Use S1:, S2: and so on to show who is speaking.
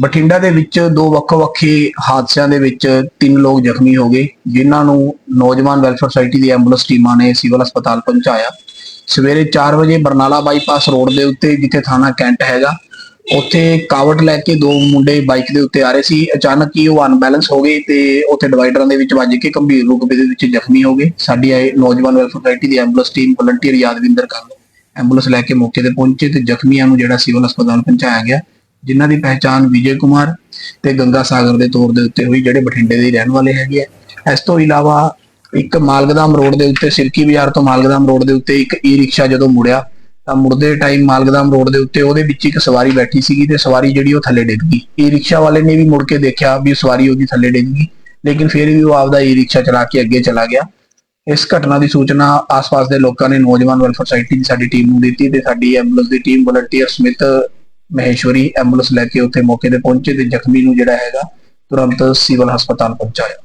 S1: ਬਠਿੰਡਾ ਦੇ ਵਿੱਚ ਦੋ ਵੱਖੋ-ਵੱਖੇ ਹਾਦਸਿਆਂ ਦੇ ਵਿੱਚ ਤਿੰਨ ਲੋਕ ਜ਼ਖਮੀ ਹੋ ਗਏ, ਜਿਨ੍ਹਾਂ ਨੂੰ ਨੌਜਵਾਨ ਵੈਲਫੇਅਰ ਸੁਸਾਇਟੀ ਦੀ ਐਂਬੂਲੈਂਸ ਟੀਮਾਂ ਨੇ ਸਿਵਲ ਹਸਪਤਾਲ ਪਹੁੰਚਾਇਆ। ਸਵੇਰੇ 4 ਵਜੇ ਬਰਨਾਲਾ ਬਾਈਪਾਸ ਰੋਡ ਦੇ ਉੱਤੇ, ਜਿੱਥੇ ਥਾਣਾ ਕੈਂਟ ਹੈਗਾ, ਉੱਥੇ ਕਾਵਟ ਲੈ ਕੇ ਦੋ ਮੁੰਡੇ ਬਾਈਕ ਦੇ ਉੱਤੇ ਆ ਰਹੇ ਸੀ। ਅਚਾਨਕ ਹੀ ਉਹ ਅਨਬੈਲੈਂਸ ਹੋ ਗਏ ਤੇ ਉੱਥੇ ਡਿਵਾਈਡਰਾਂ ਦੇ ਵਿੱਚ ਵੱਜ ਕੇ ਗੰਭੀਰ ਰੂਪ ਦੇ ਵਿੱਚ ਜ਼ਖਮੀ ਹੋ ਗਏ। ਸਾਡੀ ਆਏ ਨੌਜਵਾਨ ਵੈਲਫੇਅਰ ਸੁਸਾਇਟੀ ਦੀ ਐਂਬੂਲੈਂਸ ਟੀਮ ਵਲੰਟੀਅਰ ਯਾਦਵਿੰਦਰ ਕਰ ਐਂਬੂਲੈਂਸ ਲੈ ਕੇ ਮੌਕੇ ਤੇ ਪਹੁੰਚੇ ਤੇ ਜ਼ਖਮੀਆਂ ਨੂੰ ਜਿਹੜਾ ਸਿਵਲ ਹਸਪਤਾਲ ਪਹੁੰਚਾਇਆ ਗਿਆ। ਜਿਨ੍ਹਾਂ ਦੀ ਪਹਿਚਾਣ ਵਿਜੇ ਕੁਮਾਰ ਤੇ ਗੰਗਾ ਸਾਗਰ ਦੇ ਤੌਰ ਦੇ ਉੱਤੇ ਹੋਈ, ਜਿਹੜੇ ਬਠਿੰਡੇ ਦੇ ਰਹਿਣ ਵਾਲੇ ਹੈਗੇ ਆ। ਇਸ ਤੋਂ ਇਲਾਵਾ ਇੱਕ ਮਾਲਗਦਾਮ ਰੋਡ ਦੇ ਉੱਤੇ, ਸਿਰਕੀ ਬਾਜ਼ਾਰ ਤੋਂ ਮਾਲਗਦਾਮ ਰੋਡ ਦੇ ਉੱਤੇ ਇੱਕ ਈ ਰਿਕਸ਼ਾ ਜਦੋਂ ਮੁੜਿਆ, ਤਾਂ ਮੁੜਦੇ ਟਾਈਮ ਮਾਲਗਦਾਮ ਰੋਡ ਦੇ ਉੱਤੇ ਉਹਦੇ ਵਿੱਚ ਇੱਕ ਸਵਾਰੀ ਬੈਠੀ ਸੀਗੀ ਤੇ ਸਵਾਰੀ ਜਿਹੜੀ ਉਹ ਥੱਲੇ ਡਿੱਗ ਗਈ। ਈ ਰਿਕਸ਼ਾ ਵਾਲੇ ਨੇ ਵੀ ਮੁੜ ਕੇ ਦੇਖਿਆ ਵੀ ਸਵਾਰੀ ਉਹਦੀ ਥੱਲੇ ਡਿੱਗ ਗਈ, ਲੇਕਿਨ ਫਿਰ ਵੀ ਉਹ ਆਪਦਾ ਈ ਰਿਕਸ਼ਾ ਚਲਾ ਕੇ ਅੱਗੇ ਚਲਾ ਗਿਆ। ਇਸ ਘਟਨਾ ਦੀ ਸੂਚਨਾ ਆਸ-ਪਾਸ ਦੇ ਲੋਕਾਂ ਨੇ, ਨੌਜਵਾਨ ਵੈਲਫੇਅਰ ਸੁਸਾਇਟੀ ਦੀ ਸਾਡੀ ਟੀਮ ਨੂੰ ਦਿੱਤੀ ਤੇ ਸਾਡੀ ਐਂਬੂਲੈਂਸ ਦੀ team volunteer Sumit Maheshwari ambulance ਲੈ ਕੇ ਉੱਥੇ ਮੌਕੇ ਤੇ ਪਹੁੰਚੇ ਤੇ ਜ਼ਖਮੀ ਨੂੰ ਜਿਹੜਾ ਹੈਗਾ ਤੁਰੰਤ ਸਿਵਲ ਹਸਪਤਾਲ ਪਹੁੰਚਾਇਆ।